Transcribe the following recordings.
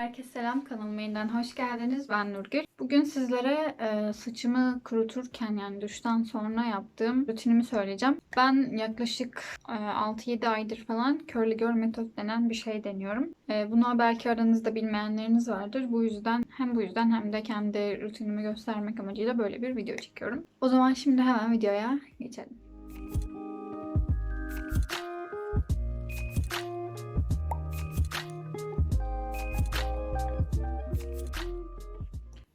Herkese selam kanalıma yeniden hoş geldiniz. Ben Nurgül. Bugün sizlere e, saçımı kuruturken yani duştan sonra yaptığım rutinimi söyleyeceğim. Ben yaklaşık e, 6-7 aydır falan Curly Girl metot denen bir şey deniyorum. E, bunu belki aranızda bilmeyenleriniz vardır. Bu yüzden hem bu yüzden hem de kendi rutinimi göstermek amacıyla böyle bir video çekiyorum. O zaman şimdi hemen videoya geçelim.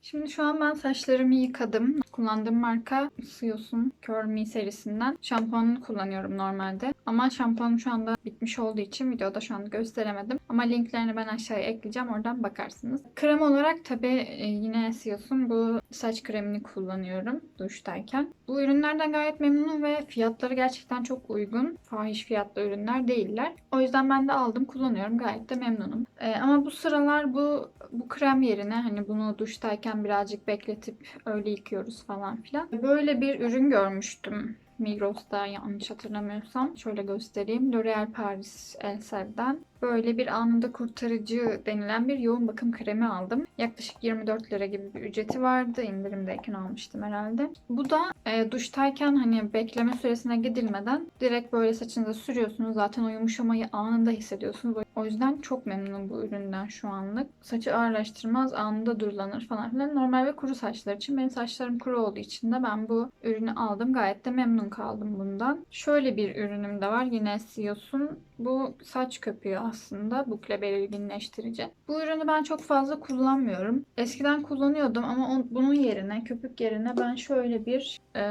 Şimdi şu an ben saçlarımı yıkadım. Kullandığım marka Sios'un Curl Me serisinden. Şampuanını kullanıyorum normalde. Ama şampuanım şu anda bitmiş olduğu için videoda şu anda gösteremedim. Ama linklerini ben aşağıya ekleyeceğim. Oradan bakarsınız. Krem olarak tabi yine Sios'un bu saç kremini kullanıyorum duştayken. Bu ürünlerden gayet memnunum ve fiyatları gerçekten çok uygun. Fahiş fiyatlı ürünler değiller. O yüzden ben de aldım kullanıyorum. Gayet de memnunum. Ee, ama bu sıralar bu bu krem yerine hani bunu duştayken birazcık bekletip öyle yıkıyoruz falan filan. Böyle bir ürün görmüştüm. Migros'ta yanlış hatırlamıyorsam. Şöyle göstereyim. L'Oreal Paris Elsel'den böyle bir anında kurtarıcı denilen bir yoğun bakım kremi aldım. Yaklaşık 24 lira gibi bir ücreti vardı. İndirimdeyken almıştım herhalde. Bu da e, duştayken hani bekleme süresine gidilmeden direkt böyle saçınıza sürüyorsunuz. Zaten o yumuşamayı anında hissediyorsunuz. O yüzden çok memnunum bu üründen şu anlık. Saçı ağırlaştırmaz, anında durulanır falan filan. Normal ve kuru saçlar için. Benim saçlarım kuru olduğu için de ben bu ürünü aldım. Gayet de memnun kaldım bundan. Şöyle bir ürünüm de var. Yine Sios'un bu saç köpüğü aslında bukle belirginleştirici. Bu ürünü ben çok fazla kullanmıyorum. Eskiden kullanıyordum ama on, bunun yerine köpük yerine ben şöyle bir e,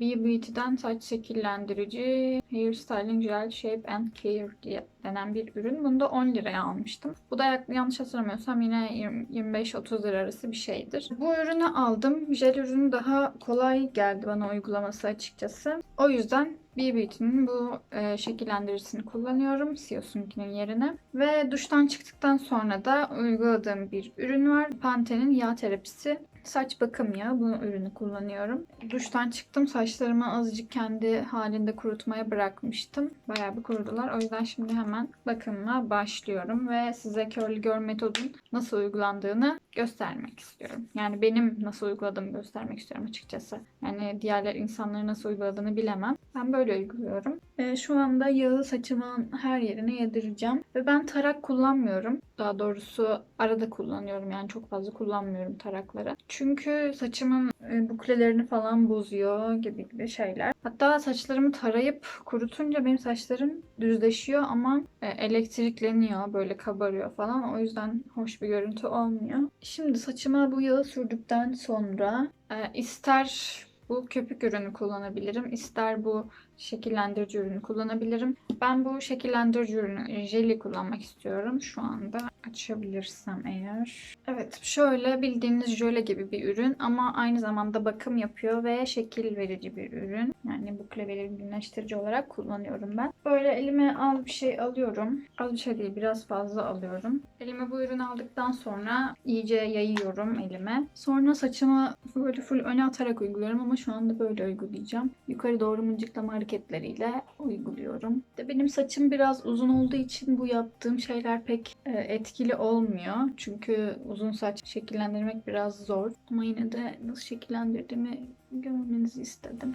B Beauty'den saç şekillendirici Hair Styling Gel Shape and Care diye denen bir ürün. Bunu da 10 liraya almıştım. Bu da yanlış hatırlamıyorsam yine 25-30 lira arası bir şeydir. Bu ürünü aldım. Jel ürünü daha kolay geldi bana uygulaması açıkçası. O yüzden B Beauty'nin bu e, şekillendiricisini kullanıyorum. Sios'unkinin yerine. Ve duştan çıktıktan sonra da uyguladığım bir ürün var. Pantene'in yağ terapisi saç bakım yağı. Bu ürünü kullanıyorum. Duştan çıktım. Saçlarımı azıcık kendi halinde kurutmaya bırakmıştım. Bayağı bir kurudular. O yüzden şimdi hemen bakımla başlıyorum. Ve size Curly Girl metodun nasıl uygulandığını göstermek istiyorum. Yani benim nasıl uyguladığımı göstermek istiyorum açıkçası. Yani diğerler insanların nasıl uyguladığını bilemem. Ben böyle uyguluyorum. E, şu anda yağı saçımın her yerine yedireceğim. Ve ben tarak kullanmıyorum. Daha doğrusu arada kullanıyorum. Yani çok fazla kullanmıyorum tarakları. Çünkü saçımın e, buklelerini falan bozuyor gibi gibi şeyler. Hatta saçlarımı tarayıp kurutunca benim saçlarım düzleşiyor ama e, elektrikleniyor. Böyle kabarıyor falan. O yüzden hoş bir görüntü olmuyor. Şimdi saçıma bu yağı sürdükten sonra e, ister bu köpük ürünü kullanabilirim. ister bu şekillendirici ürünü kullanabilirim. Ben bu şekillendirici ürünü jeli kullanmak istiyorum şu anda. Açabilirsem eğer. Evet şöyle bildiğiniz jöle gibi bir ürün ama aynı zamanda bakım yapıyor ve şekil verici bir ürün. Yani bukle belirginleştirici olarak kullanıyorum ben. Böyle elime az bir şey alıyorum. Az bir şey değil biraz fazla alıyorum. Elime bu ürünü aldıktan sonra iyice yayıyorum elime. Sonra saçımı böyle full öne atarak uyguluyorum ama şu anda böyle uygulayacağım. Yukarı doğru mıncıklama hareketleriyle uyguluyorum. De benim saçım biraz uzun olduğu için bu yaptığım şeyler pek e, etkili olmuyor. Çünkü uzun saç şekillendirmek biraz zor. Ama yine de nasıl şekillendirdiğimi görmenizi istedim.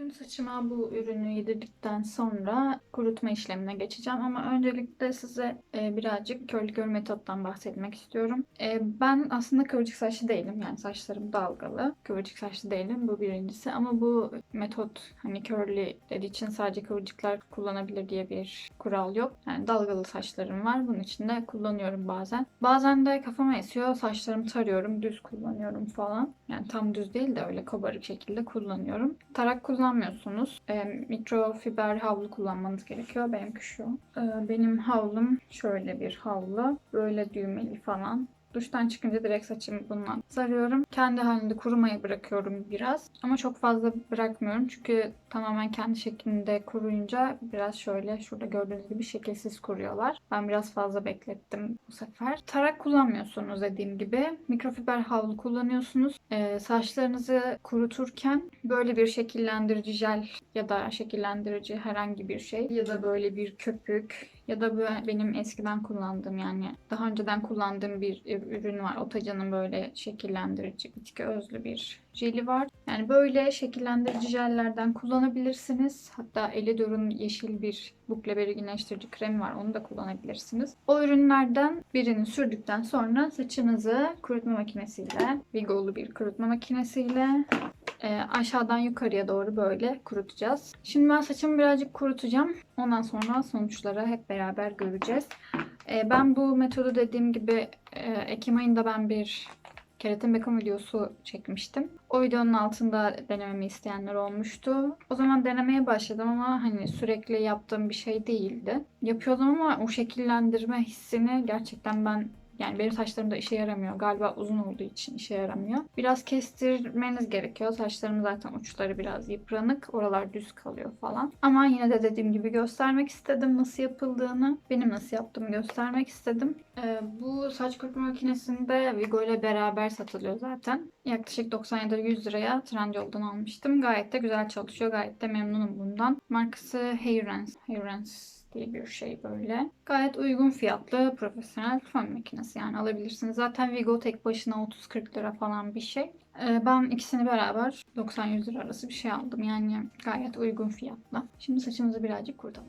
Bütün saçıma bu ürünü yedirdikten sonra kurutma işlemine geçeceğim. Ama öncelikle size e, birazcık curly girl metottan bahsetmek istiyorum. E, ben aslında kıvırcık saçlı değilim. Yani saçlarım dalgalı. Kıvırcık saçlı değilim. Bu birincisi. Ama bu metot hani curly dediği için sadece kıvırcıklar kullanabilir diye bir kural yok. Yani dalgalı saçlarım var. Bunun için de kullanıyorum bazen. Bazen de kafama esiyor. Saçlarımı tarıyorum. Düz kullanıyorum falan. Yani tam düz değil de öyle kabarık şekilde kullanıyorum. Tarak kullanmıyorsunuz. E, mikrofiber havlu kullanmanız gerekiyor. Benimki şu. E, benim havlum şöyle bir havlu. Böyle düğmeli falan. Duştan çıkınca direkt saçımı bununla sarıyorum. Kendi halinde kurumaya bırakıyorum biraz. Ama çok fazla bırakmıyorum. Çünkü tamamen kendi şeklinde kuruyunca biraz şöyle şurada gördüğünüz gibi şekilsiz kuruyorlar. Ben biraz fazla beklettim bu sefer. Tarak kullanmıyorsunuz dediğim gibi. Mikrofiber havlu kullanıyorsunuz. Ee, saçlarınızı kuruturken böyle bir şekillendirici jel ya da şekillendirici herhangi bir şey ya da böyle bir köpük ya da böyle benim eskiden kullandığım yani daha önceden kullandığım bir ürün var. Otaca'nın böyle şekillendirici bitki özlü bir jeli var. Yani böyle şekillendirici jellerden kullanabilirsiniz. Hatta Elidor'un yeşil bir bukleberi güneştirici kremi var. Onu da kullanabilirsiniz. O ürünlerden birini sürdükten sonra saçınızı kurutma makinesiyle, Vigolu bir kurutma makinesiyle e, aşağıdan yukarıya doğru böyle kurutacağız. Şimdi ben saçımı birazcık kurutacağım. Ondan sonra sonuçları hep beraber göreceğiz. E, ben bu metodu dediğim gibi e, Ekim ayında ben bir keratin bakım videosu çekmiştim. O videonun altında denememi isteyenler olmuştu. O zaman denemeye başladım ama hani sürekli yaptığım bir şey değildi. Yapıyordum ama o şekillendirme hissini gerçekten ben yani benim saçlarım da işe yaramıyor. Galiba uzun olduğu için işe yaramıyor. Biraz kestirmeniz gerekiyor. Saçlarım zaten uçları biraz yıpranık. Oralar düz kalıyor falan. Ama yine de dediğim gibi göstermek istedim nasıl yapıldığını. Benim nasıl yaptığımı göstermek istedim. Ee, bu saç kurutma makinesinde Vigo ile beraber satılıyor zaten. Yaklaşık 97-100 liraya Trendyol'dan almıştım. Gayet de güzel çalışıyor. Gayet de memnunum bundan. Markası Hayrens. Hayrens diye bir şey böyle. Gayet uygun fiyatlı profesyonel fön makinesi yani alabilirsiniz. Zaten Vigo tek başına 30-40 lira falan bir şey. Ee, Ben ikisini beraber 90-100 lira arası bir şey aldım. Yani gayet uygun fiyatlı. Şimdi saçımızı birazcık kurutalım.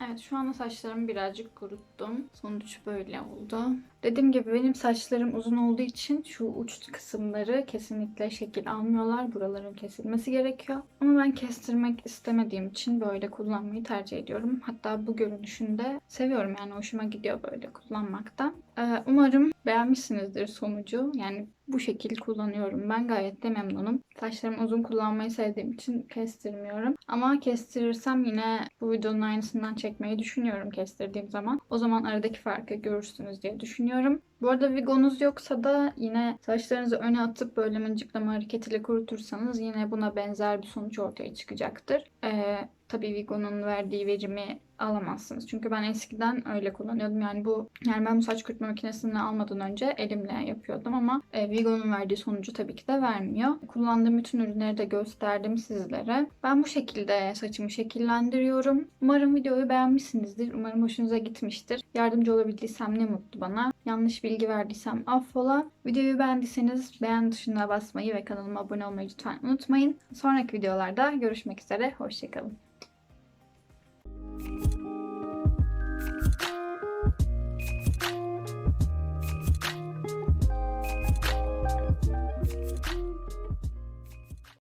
Evet şu anda saçlarımı birazcık kuruttum. Sonuç böyle oldu. Dediğim gibi benim saçlarım uzun olduğu için şu uç kısımları kesinlikle şekil almıyorlar. Buraların kesilmesi gerekiyor. Ama ben kestirmek istemediğim için böyle kullanmayı tercih ediyorum. Hatta bu görünüşünde seviyorum yani hoşuma gidiyor böyle kullanmakta. Ee, umarım beğenmişsinizdir sonucu. Yani bu şekil kullanıyorum. Ben gayet de memnunum. Saçlarımı uzun kullanmayı sevdiğim için kestirmiyorum. Ama kestirirsem yine bu videonun aynısından çekmeyi düşünüyorum kestirdiğim zaman. O zaman aradaki farkı görürsünüz diye düşünüyorum düşünüyorum. Bu arada Vigo'nuz yoksa da yine saçlarınızı öne atıp böyle mıncıklama hareketiyle kurutursanız yine buna benzer bir sonuç ortaya çıkacaktır. Ee, tabii Vigo'nun verdiği verimi alamazsınız. Çünkü ben eskiden öyle kullanıyordum. Yani bu yani ben bu saç kurutma makinesini almadan önce elimle yapıyordum ama e, Vigo'nun verdiği sonucu tabii ki de vermiyor. Kullandığım bütün ürünleri de gösterdim sizlere. Ben bu şekilde saçımı şekillendiriyorum. Umarım videoyu beğenmişsinizdir. Umarım hoşunuza gitmiştir. Yardımcı olabildiysem ne mutlu bana. Yanlış bilgi verdiysem affola. Videoyu beğendiyseniz beğen tuşuna basmayı ve kanalıma abone olmayı lütfen unutmayın. Sonraki videolarda görüşmek üzere. Hoşçakalın.